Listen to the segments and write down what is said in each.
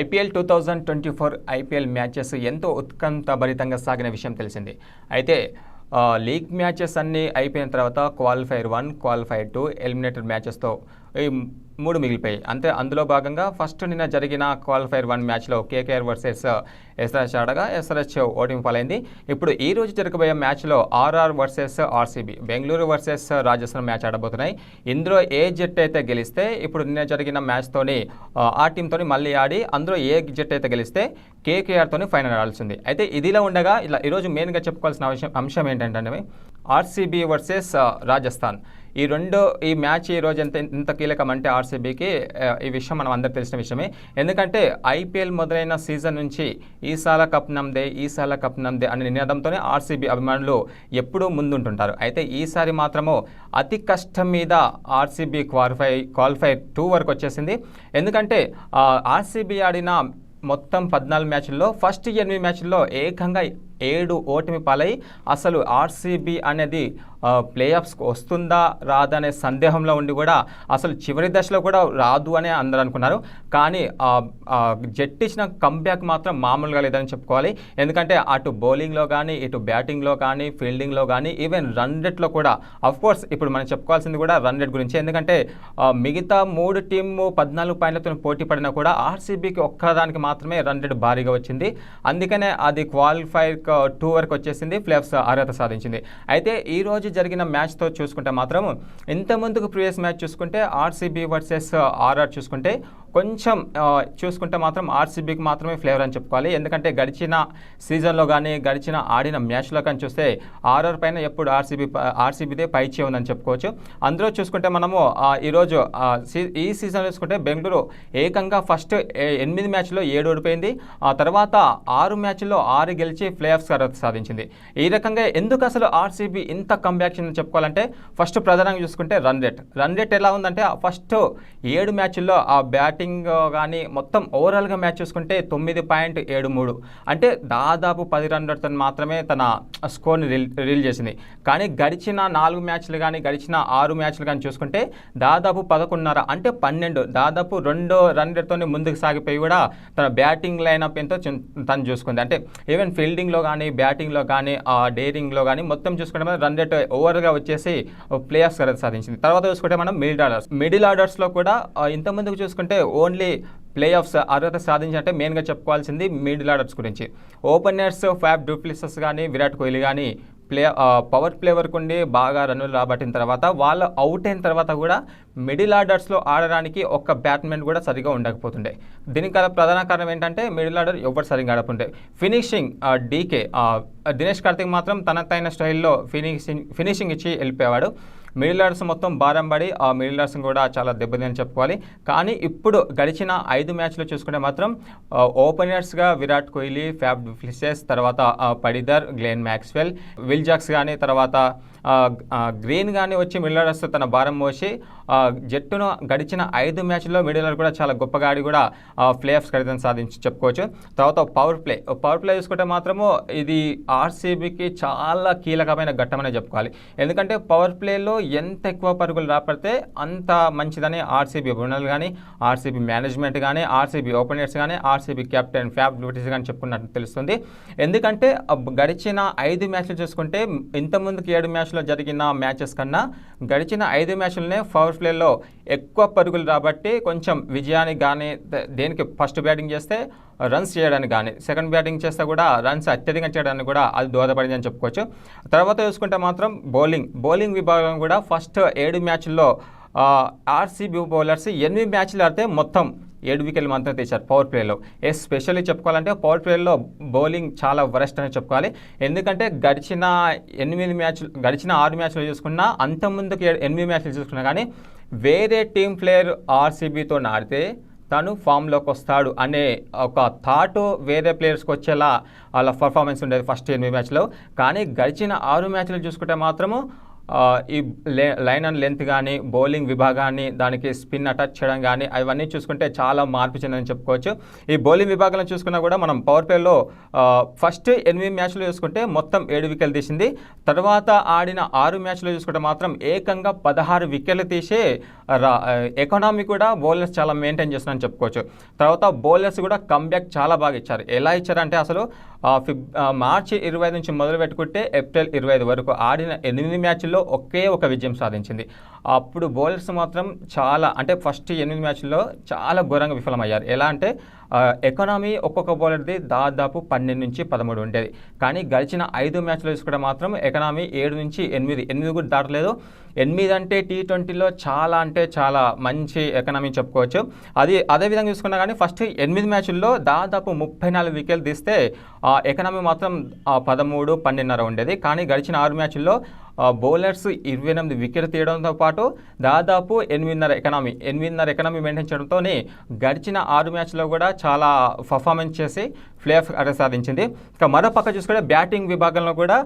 IPL two thousand twenty four IPL matches ఎంతో ఉత్కంఠభరితంగా సాగిన విషయం తెలిసింది. అయితే లీగ్ మ్యాచెస్ అన్నీ అయిపోయిన తర్వాత qualifier one qualifier two eliminated మ్యాచెస్తో మూడు మిగిలిపోయాయి. అంతే అందులో భాగంగా ఫస్ట్ నిన్న జరిగిన క్వాలిఫైర్ వన్ మ్యాచ్లో కేకేఆర్ వర్సెస్ ఎస్ఆర్హెచ్ ఆడగా ఎస్ఆర్హెచ్ ఓటింగ్ పాలైంది. ఇప్పుడు ఈ రోజు జరగబోయే మ్యాచ్లో RR versus RCB Bengaluru versus Rajasthan match ఆడబోతున్నాయి. ఇందులో ఏ జట్టు అయితే గెలిస్తే ఇప్పుడు నిన్న జరిగిన మ్యాచ్తోని ఆ, టీంతో మళ్ళీ ఆడి అందులో ఏ జట్టు అయితే గెలిస్తే కేకేఆర్తోని ఫైనల్ ఆడాల్సింది. అయితే ఇదిలా ఉండగా ఇలా ఈరోజు మెయిన్గా చెప్పుకోవాల్సిన అంశం ఏంటంటే ఆర్సీబీ వర్సెస్ రాజస్థాన్. ఈ రెండు ఈ మ్యాచ్ ఈ రోజు ఎంత ఎంత కీలకం అంటే ఆర్సీబీకి ఈ విషయం మనం అందరికి తెలిసిన విషయమే. ఎందుకంటే ఐపీఎల్ మొదలైన సీజన్ నుంచి ఈసాల కప్ నమ్దే ఈసాల కప్ నమ్దే అనే నినాదంతోనే ఆర్సీబీ అభిమానులు ఎప్పుడూ ముందుంటుంటారు. అయితే ఈసారి మాత్రము అతి కష్టం మీద ఆర్సీబీ క్వాలిఫై క్వాలిఫై టూ వరకు వచ్చేసింది. ఎందుకంటే ఆర్సీబీ ఆడిన మొత్తం పద్నాలుగు మ్యాచ్ల్లో ఫస్ట్ ఎనిమిది మ్యాచ్ల్లో ఏకంగా ఏడు ఓటమి పాలై అసలు ఆర్సీబీ అనేది ప్లే ఆఫ్స్కి వస్తుందా రాదా అనే సందేహంలో ఉండి కూడా అసలు చివరి దశలో కూడా రాదు అని అందరూ అనుకున్నారు. కానీ ఆ, జట్టు ఇచ్చిన కంబ్యాక్ మాత్రం మామూలుగా లేదని చెప్పుకోవాలి. ఎందుకంటే అటు బౌలింగ్లో కానీ ఇటు బ్యాటింగ్లో కానీ ఫీల్డింగ్లో కానీ ఈవెన్ రన్ రేట్లో కూడా అఫ్ కోర్స్ ఇప్పుడు మనం చెప్పుకోవాల్సింది కూడా రన్ రేట్ గురించి. ఎందుకంటే మిగతా మూడు టీము పద్నాలుగు పాయింట్లతో పోటీ పడినా కూడా ఆర్సీబీకి ఒక్కదానికి మాత్రమే రన్ రేట్ భారీగా వచ్చింది. అందుకనే అది క్వాలిఫైర్ టూ వరకు వచ్చేసింది ప్లేఆఫ్స్ అర్హత సాధించింది. అయితే ఈ రోజు జరిగిన మ్యాచ్తో చూసుకుంటే మాత్రం ఇంత ముందుకు ప్రీవియస్ మ్యాచ్ చూసుకుంటే ఆర్సీబీ వర్సెస్ ఆర్ఆర్ చూసుకుంటే కొంచెం చూసుకుంటే మాత్రం ఆర్సీబీకి మాత్రమే ఫ్లేవర్ అని చెప్పుకోవాలి. ఎందుకంటే గడిచిన సీజన్లో కానీ గడిచిన ఆడిన మ్యాచ్లో కానీ చూస్తే ఆర్ఆర్ పైన ఎప్పుడు ఆర్సీబీ ఆర్సీబీదే పైచే ఉందని చెప్పుకోవచ్చు. అందులో చూసుకుంటే మనము ఈరోజు ఈ సీజన్ చూసుకుంటే బెంగళూరు ఏకంగా ఫస్ట్ ఎనిమిది మ్యాచ్లో ఏడు ఓడిపోయింది. ఆ తర్వాత ఆరు మ్యాచ్ల్లో ఆరు గెలిచి ప్లే ఆఫ్స్ అర్హత సాధించింది. ఈ రకంగా ఎందుకు అసలు ఆర్సీబీ ఇంత కంబ్యాక్ అని చెప్పుకోవాలంటే ఫస్ట్ ప్రధానంగా చూసుకుంటే రన్ రేట్. రన్ రేట్ ఎలా ఉందంటే ఫస్ట్ ఏడు మ్యాచ్ల్లో ఆ బ్యాటింగ్ కానీ uh, మొత్తం ఓవరాల్గా మ్యాచ్ చూసుకుంటే తొమ్మిది పాయింట్ ఏడు మూడు. అంటే దాదాపు పది రన్ మాత్రమే తన స్కోర్ని రిల్ రిలీజ్ చేసింది. కానీ గడిచిన నాలుగు మ్యాచ్లు కానీ గడిచిన ఆరు మ్యాచ్లు కానీ చూసుకుంటే దాదాపు పదకొండున్నర అంటే పన్నెండు దాదాపు రెండో రన్ రేట్తోనే ముందుకు సాగిపోయి కూడా తన బ్యాటింగ్ లైనప్ ఎంతో తను చూసుకుంది. అంటే ఈవెన్ ఫీల్డింగ్లో కానీ బ్యాటింగ్లో కానీ డేరింగ్లో కానీ మొత్తం చూసుకుంటే రన్ రేట్ ఓవర్గా వచ్చేసి ప్లేయర్స్ ఆఫ్స్ సాధించింది. తర్వాత చూసుకుంటే మనం మిడిల్ ఆర్డర్స్ మిడిల్ ఆర్డర్స్లో కూడా ఇంతకుముందుకు ఇంత ముందుకు చూసుకుంటే ఓన్లీ ప్లే ఆఫ్స్ అర్హత సాధించాలంటే మెయిన్గా చెప్పుకోవాల్సింది మిడిల్ ఆర్డర్స్ గురించి. ఓపెనర్స్ ఫ్యాబ్ డూప్లిసస్ కానీ విరాట్ కోహ్లీ కానీ ప్లే పవర్ ప్లే వరకు ఉండి బాగా రన్నులు రాబట్టిన తర్వాత వాళ్ళు అవుట్ అయిన తర్వాత కూడా మిడిల్ ఆర్డర్స్లో ఆడడానికి ఒక్క బ్యాట్స్మెన్ కూడా సరిగా ఉండకపోతుండే. దీనికి గల ప్రధాన కారణం ఏంటంటే మిడిల్ ఆర్డర్ ఎవరు సరిగా ఆడకుండే. ఫినిషింగ్ డీకే దినేష్ కార్తిక్ మాత్రం తనకైన స్టైల్లో ఫినిషింగ్ ఫినిషింగ్ ఇచ్చి వెళ్ళిపోయేవాడు. మిడిల్ ఆర్డర్స్ మొత్తం భారం పడి ఆ మిడిల్ ఆర్డర్స్ కూడా చాలా దెబ్బతిని చెప్పుకోవాలి. కానీ ఇప్పుడు గడిచిన ఐదు మ్యాచ్లు చూసుకుంటే మాత్రం ఓపెనర్స్గా విరాట్ కోహ్లీ ఫ్యాబ్ ఫ్లిసెస్ తర్వాత Patidar Glenn Maxwell Will Jacks కానీ తర్వాత గ్రీన్ కానీ వచ్చి మిడిల్ ఆర్డర్స్ తన భారం మోసి జట్టును గడిచిన ఐదు మ్యాచ్ల్లో మిడిల్ కూడా చాలా గొప్పగా ఆడి కూడా ప్లే ఆఫ్స్ సాధించి చెప్పుకోవచ్చు. తర్వాత పవర్ ప్లే. పవర్ ప్లే చూసుకుంటే మాత్రము ఇది ఆర్సీబీకి చాలా కీలకమైన ఘట్టమనే చెప్పుకోవాలి. ఎందుకంటే పవర్ ప్లేలో ఎంత ఎక్కువ పరుగులు రాపడితే అంత మంచిదని ఆర్సీబీ బృణాలు కానీ ఆర్సీబీ మేనేజ్మెంట్ కానీ ఆర్సీబీ ఓపెనర్స్ కానీ ఆర్సీబీ కెప్టెన్ ఫ్యాబ్ డ్యూటీస్ కానీ చెప్పుకున్నట్టు తెలుస్తుంది. ఎందుకంటే గడిచిన ఐదు మ్యాచ్లు చూసుకుంటే ఇంతకుముందుకు ఏడు మ్యాచ్లో జరిగిన మ్యాచెస్ కన్నా గడిచిన ఐదు మ్యాచ్లనే పవర్ ప్లేలో ఎక్కువ పరుగులు రాబట్టి కొంచెం విజయానికి కానీ దేనికి ఫస్ట్ బ్యాటింగ్ చేస్తే రన్స్ చేయడానికి కానీ సెకండ్ బ్యాటింగ్ చేస్తే కూడా రన్స్ అత్యధికంగా చేయడానికి కూడా అది దోహదపడింది అని చెప్పుకోవచ్చు. తర్వాత చూసుకుంటే మాత్రం బౌలింగ్ బౌలింగ్ విభాగం కూడా ఫస్ట్ ఏడు మ్యాచ్ల్లో ఆర్సీబీ బౌలర్స్ ఎనిమిది మ్యాచ్లు ఆడితే మొత్తం ఏడు వికెట్లు మాత్రం తీశారు పవర్ ప్లేలో ఎస్పెషల్లీ చెప్పుకోవాలంటే పవర్ ప్లేలో బౌలింగ్ చాలా వరెస్ట్ అని చెప్పుకోవాలి. ఎందుకంటే గడిచిన ఎనిమిది మ్యాచ్లు గడిచిన ఆరు మ్యాచ్లు చూసుకున్నా అంత ముందుకు ఎనిమిది మ్యాచ్లు చూసుకున్నా కానీ వేరే టీం ప్లేయర్ ఆర్సీబీతో ఆడితే తను ఫామ్లోకి వస్తాడు అనే ఒక థాట్ వేరే ప్లేయర్స్కి వచ్చేలా వాళ్ళ పర్ఫార్మెన్స్ ఉండేది ఫస్ట్ ఎనిమిది మ్యాచ్లో. కానీ గడిచిన ఆరు మ్యాచ్లు చూసుకుంటే మాత్రము ఈ లైన్ అండ్ లెంత్ కానీ బౌలింగ్ విభాగాన్ని దానికి స్పిన్ అటాచ్ చేయడం కానీ అవన్నీ చూసుకుంటే చాలా మార్పు చెందని చెప్పుకోవచ్చు. ఈ బౌలింగ్ విభాగంలో చూసుకున్నా కూడా మనం పవర్ ప్లేలో ఫస్ట్ ఎనిమిది మ్యాచ్లు చూసుకుంటే మొత్తం ఏడు వికెట్లు తీసింది. తర్వాత ఆడిన ఆరు మ్యాచ్లు చూసుకుంటే మాత్రం ఏకంగా పదహారు వికెట్లు తీసే ఎకనామీ కూడా బౌలర్స్ చాలా మెయింటైన్ చేస్తున్నారని చెప్పుకోవచ్చు. తర్వాత బౌలర్స్ కూడా కంబ్యాక్ చాలా బాగా ఇచ్చారు. ఎలా ఇచ్చారంటే అసలు ఫిబ్ మార్చి ఇరవై ఐదు నుంచి మొదలు పెట్టుకుంటే ఏప్రిల్ ఇరవై ఐదు వరకు ఆడిన ఎనిమిది మ్యాచ్ల్లో ఒకే ఒక విజయం సాధించింది. అప్పుడు బౌలర్స్ మాత్రం చాలా అంటే ఫస్ట్ ఎనిమిది మ్యాచ్ల్లో చాలా ఘోరంగా విఫలమయ్యారు. ఎలా అంటే ఎకనామీ ఒక్కొక్క బౌలర్ది దాదాపు పన్నెండు నుంచి పదమూడు ఉండేది. కానీ గడిచిన ఐదు మ్యాచ్లు తీసుకుంటే మాత్రం ఎకనామీ ఏడు నుంచి ఎనిమిది. ఎనిమిది కూడా దాటలేదు. ఎనిమిది అంటే టీ ట్వంటీలో చాలా అంటే చాలా మంచి ఎకనామీ చెప్పుకోవచ్చు. అది అదే విధంగా చూసుకున్నా కానీ ఫస్ట్ ఎనిమిది మ్యాచ్ల్లో దాదాపు ముప్పై నాలుగు వికెట్లు తీస్తే ఆ ఎకనామీ మాత్రం పదమూడు పన్నెండున్నర ఉండేది. కానీ గడిచిన ఆరు మ్యాచ్ల్లో బౌలర్స్ ఇరవై ఎనిమిది వికెట్ తీయడంతో పాటు దాదాపు ఎనిమిదిన్నర ఎకనామీ ఎనిమిదిన్నర ఎకనామీ మెయింటైన్ చేయడంతోనే గడిచిన ఆరు మ్యాచ్లో కూడా చాలా పర్ఫార్మెన్స్ చేసి ప్లే ఆఫ్ సాధించింది. ఇక మరోపక్క చూసుకుంటే బ్యాటింగ్ విభాగంలో కూడా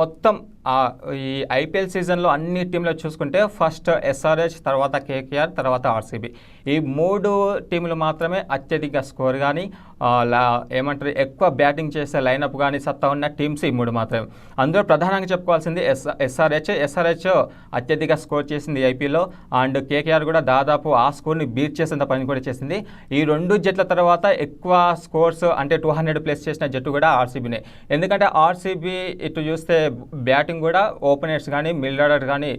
మొత్తం ఈ ఐపీఎల్ సీజన్లో అన్ని టీంలో చూసుకుంటే ఫస్ట్ ఎస్ఆర్హెచ్ తర్వాత కేకేఆర్ తర్వాత ఆర్సీబీ. ఈ మూడు టీంలు మాత్రమే అత్యధిక స్కోర్ కానీ ఏమంటారు ఎక్కువ బ్యాటింగ్ చేసే లైనప్ కానీ సత్తా ఉన్న టీమ్స్ ఈ మూడు మాత్రమే. అందులో ప్రధానంగా చెప్పుకోవాల్సింది ఎస్ ఎస్ఆర్హెచ్. ఎస్ఆర్హెచ్ అత్యధిక స్కోర్ చేసింది ఐపీలో అండ్ కేకేఆర్ కూడా దాదాపు ఆ స్కోర్ని బీట్ చేసేంత పని కూడా చేసింది. ఈ రెండు జట్ల తర్వాత ఎక్కువ స్కోర్స్ అంటే టూ హండ్రెడ్ ప్లస్ చేసిన జట్టు కూడా ఆర్సీబీనే. ఎందుకంటే ఆర్సీబీ ఇటు చూస్తే బ్యాటింగ్ కూడా ఓపెనర్స్ కానీ మిల్డర్ కానీ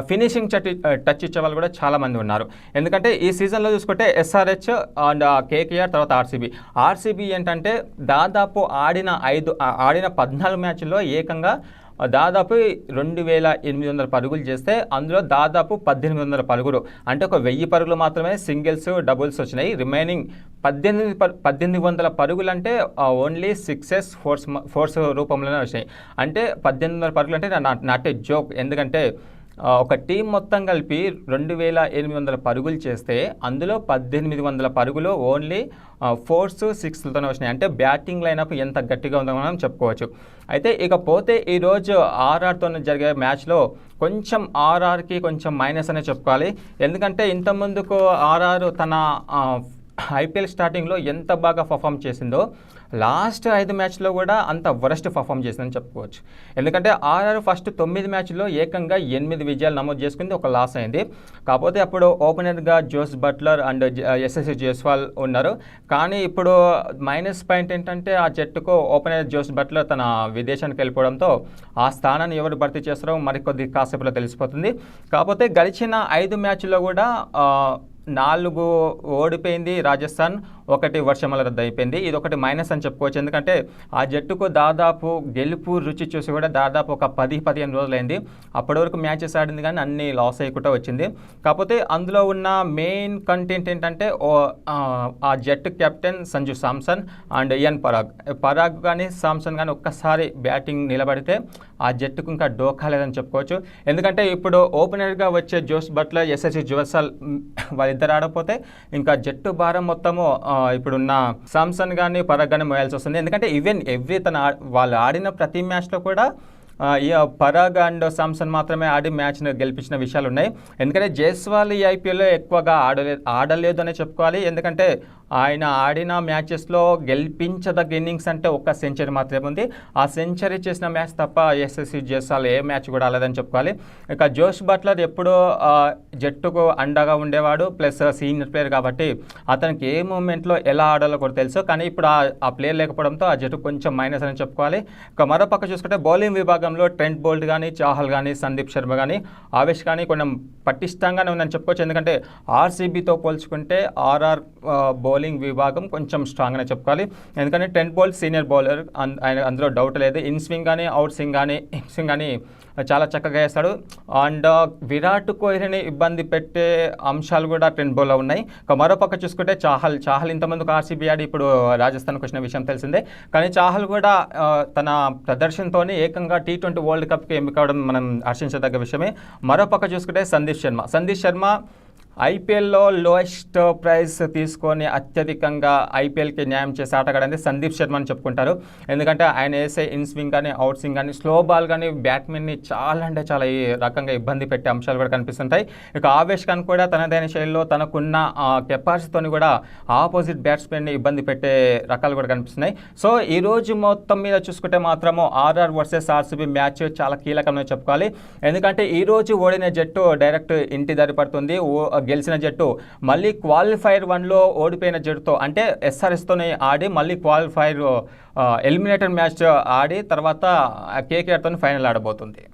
ఫినిషింగ్ టచ్ టచ్ ఇచ్చే వాళ్ళు కూడా చాలామంది ఉన్నారు. ఎందుకంటే ఈ సీజన్లో చూసుకుంటే ఎస్ఆర్హెచ్ అండ్ కేకేఆర్ తర్వాత ఆర్సీబీ ఆర్సీబీ ఏంటంటే దాదాపు ఆడిన ఐదు ఆడిన పద్నాలుగు మ్యాచ్ల్లో ఏకంగా దాదాపు రెండు వేల ఎనిమిది వందల పరుగులు చేస్తే అందులో దాదాపు పద్దెనిమిది వందల పరుగులు. అంటే ఒక వెయ్యి పరుగులు మాత్రమే సింగిల్స్ డబుల్స్ వచ్చినాయి. రిమైనింగ్ పద్దెనిమిది ప- పద్దెనిమిది వందల పరుగులు అంటే ఓన్లీ సిక్సెస్ ఫోర్స్ ఫోర్స్ రూపంలోనే వచ్చినాయి. అంటే పద్దెనిమిది వందల పరుగులు అంటే నా- నాట్ ఏ జోక్ ఎందుకంటే ఒక టీం మొత్తం కలిపి రెండు వేల ఎనిమిది వందల పరుగులు చేస్తే అందులో పద్దెనిమిది వందల పరుగులు ఓన్లీ ఫోర్స్ సిక్స్లతోనే వచ్చినాయి. అంటే బ్యాటింగ్ లైనప్ ఎంత గట్టిగా ఉందో మనం చెప్పుకోవచ్చు. అయితే ఇకపోతే ఈరోజు ఆర్ఆర్తో జరిగే మ్యాచ్లో కొంచెం ఆర్ఆర్కి కొంచెం మైనస్ అనే చెప్పుకోవాలి. ఎందుకంటే ఇంతకుముందుకు ఆర్ఆర్ తన ఐపీఎల్ స్టార్టింగ్లో ఎంత బాగా పర్ఫామ్ చేసిందో లాస్ట్ ఐదు మ్యాచ్లో కూడా అంత వరస్ట్ పర్ఫామ్ చేసిందని చెప్పుకోవచ్చు. ఎందుకంటే ఆర్ఆర్ ఫస్ట్ తొమ్మిది మ్యాచ్లో ఏకంగా ఎనిమిది విజయాలు నమోదు చేసుకుంది ఒక లాస్ అయింది. కాకపోతే అప్పుడు ఓపెనర్గా జోస్ బట్లర్ అండ్ ఎస్ఎస్సి జైస్వాల్ ఉన్నారు. కానీ ఇప్పుడు మైనస్ పాయింట్ ఏంటంటే ఆ జట్టుకు ఓపెనర్ జోస్ బట్లర్ తన విదేశానికి వెళ్ళిపోవడంతో ఆ స్థానాన్ని ఎవరు భర్తీ చేస్తారో మరికొద్ది కాసేపులో తెలిసిపోతుంది. కాకపోతే గడిచిన ఐదు మ్యాచ్లో కూడా నాలుగు ఓడిపోయింది రాజస్థాన్. ఒకటి వర్షమల రద్దు అయిపోయింది ఇది ఒకటి మైనస్ అని చెప్పుకోవచ్చు. ఎందుకంటే ఆ జట్టుకు దాదాపు గెలుపు రుచి చూసి కూడా దాదాపు ఒక పది పదిహేను రోజులైంది. అప్పటి వరకు మ్యాచెస్ ఆడింది కానీ అన్ని లాస్ అయ్యకుండా వచ్చింది. కాకపోతే అందులో ఉన్న మెయిన్ కంటెంట్ ఏంటంటే ఓ ఆ, జట్టు కెప్టెన్ సంజు సామ్సన్ అండ్ ఇయన్ పరాగ్. పరాగ్ కానీ సామ్సన్ కానీ ఒక్కసారి బ్యాటింగ్ నిలబడితే ఆ జట్టుకు ఇంకా డోకా లేదని చెప్పుకోవచ్చు. ఎందుకంటే ఇప్పుడు ఓపెనర్గా వచ్చే జోస్ బట్లర్ ఎస్ఎస్సి జోసల్ వాళ్ళిద్దరు ఆడకపోతే ఇంకా జట్టు భారం మొత్తము ఇప్పుడున్న సామ్సన్ కానీ పరగ్ కానీ మోయాల్సి వస్తుంది. ఎందుకంటే ఈవెన్ ఎవ్రీ తన ఆ- వాళ్ళు ఆడిన ప్రతి మ్యాచ్లో కూడా పరాగ్ అండ్ సామ్సన్ మాత్రమే ఆడి మ్యాచ్ను గెలిపించిన విషయాలు ఉన్నాయి ఎందుకంటే జైస్వాల్ ఈ ఐపీఎల్లో ఎక్కువగా ఆడలేదు ఆడలేదు అనే చెప్పుకోవాలి. ఎందుకంటే ఆయన ఆడిన మ్యాచెస్లో గెలిపించదగ్గ ఇన్నింగ్స్ అంటే ఒక్క సెంచరీ మాత్రమే ఉంది. ఆ సెంచరీ చేసిన మ్యాచ్ తప్ప ఎస్ఎస్సి జైస్వాల్ ఏ మ్యాచ్ కూడా ఆడలేదని చెప్పుకోవాలి. ఇక జోష్ బట్లర్ ఎప్పుడూ జట్టుకు అండగా ఉండేవాడు ప్లస్ సీనియర్ ప్లేయర్ కాబట్టి అతనికి ఏ మూమెంట్లో ఎలా ఆడాలో కూడా తెలుసు. కానీ ఇప్పుడు ఆ ప్లేయర్ లేకపోవడంతో ఆ జట్టు కొంచెం మైనస్ అని చెప్పుకోవాలి. ఇక మరో పక్క చూసుకుంటే బౌలింగ్ విభాగం విభాగంలో ట్రెంట్ బోల్ట్ కానీ చాహల్ కానీ సందీప్ శర్మ కానీ ఆవేష్ కానీ కొంచెం పటిష్టంగానే ఉందని చెప్పుకోవచ్చు ఎందుకంటే ఆర్సీబీతో పోల్చుకుంటే ఆర్ఆర్ బౌలింగ్ విభాగం కొంచెం స్ట్రాంగ్నే చెప్పుకోవాలి. ఎందుకంటే ట్రెంట్ బోల్ట్ సీనియర్ బౌలర్ ఆయన అందులో డౌట్ లేదు. ఇన్ స్వింగ్ కానీ అవుట్ స్వింగ్ కానీ ఇన్ స్వింగ్ కానీ చాలా చక్కగా వేస్తాడు అండ్ విరాట్ కోహ్లీని ఇబ్బంది పెట్టే అంశాలు కూడా ట్రెండ్ బౌల్లో ఉన్నాయి. మరోపక్క మరో పక్క చూసుకుంటే చాహల్ చాహల్ ఇంతమందికి ఆర్సీబీ ఆడి ఇప్పుడు రాజస్థాన్కి వచ్చిన విషయం తెలిసిందే. కానీ చాహల్ కూడా తన ప్రదర్శనతోనే ఏకంగా టీ ట్వంటీ వరల్డ్ కప్కి ఎంపికవడం మనం హర్షించదగ్గ విషయమే. మరో పక్క చూసుకుంటే సందీప్ శర్మ. సందీప్ శర్మ ఐపీఎల్లో లోయెస్ట్ ప్రైస్ తీసుకొని అత్యధికంగా ఐపీఎల్కి న్యాయం చేసే ఆటగాడంటే సందీప్ శర్మ అని చెప్పుకుంటారు. ఎందుకంటే ఆయన వేసే ఇన్ స్వింగ్ కానీ అవుట్ స్వింగ్ కానీ స్లో బాల్ కానీ బ్యాట్మెన్ని చాలా అంటే చాలా ఈ రకంగా ఇబ్బంది పెట్టే అంశాలు కూడా కనిపిస్తుంటాయి. ఇక ఆవేష్ ఖాన్ కూడా తనదైన శైలిలో తనకున్న కెపాసిటీతోని కూడా ఆపోజిట్ బ్యాట్స్మెన్ని ఇబ్బంది పెట్టే రకాలు కూడా కనిపిస్తున్నాయి. సో ఈ రోజు మొత్తం మీద చూసుకుంటే మాత్రము ఆర్ఆర్ వర్సెస్ ఆర్సీబీ మ్యాచ్ చాలా కీలకమని చెప్పుకోవాలి. ఎందుకంటే ఈ రోజు ఓడిన జట్టు డైరెక్ట్ ఇంటి దారి పడుతుంది. గెలిచిన జట్టు. మళ్ళీ క్వాలిఫైర్ వన్లో ఓడిపోయిన జట్టుతో అంటే ఎస్ఆర్ఎస్తోనే ఆడి మళ్ళీ క్వాలిఫైర్ ఎలిమినేటర్ మ్యాచ్ ఆడి తర్వాత కేకేఆర్తో ఫైనల్ ఆడబోతుంది.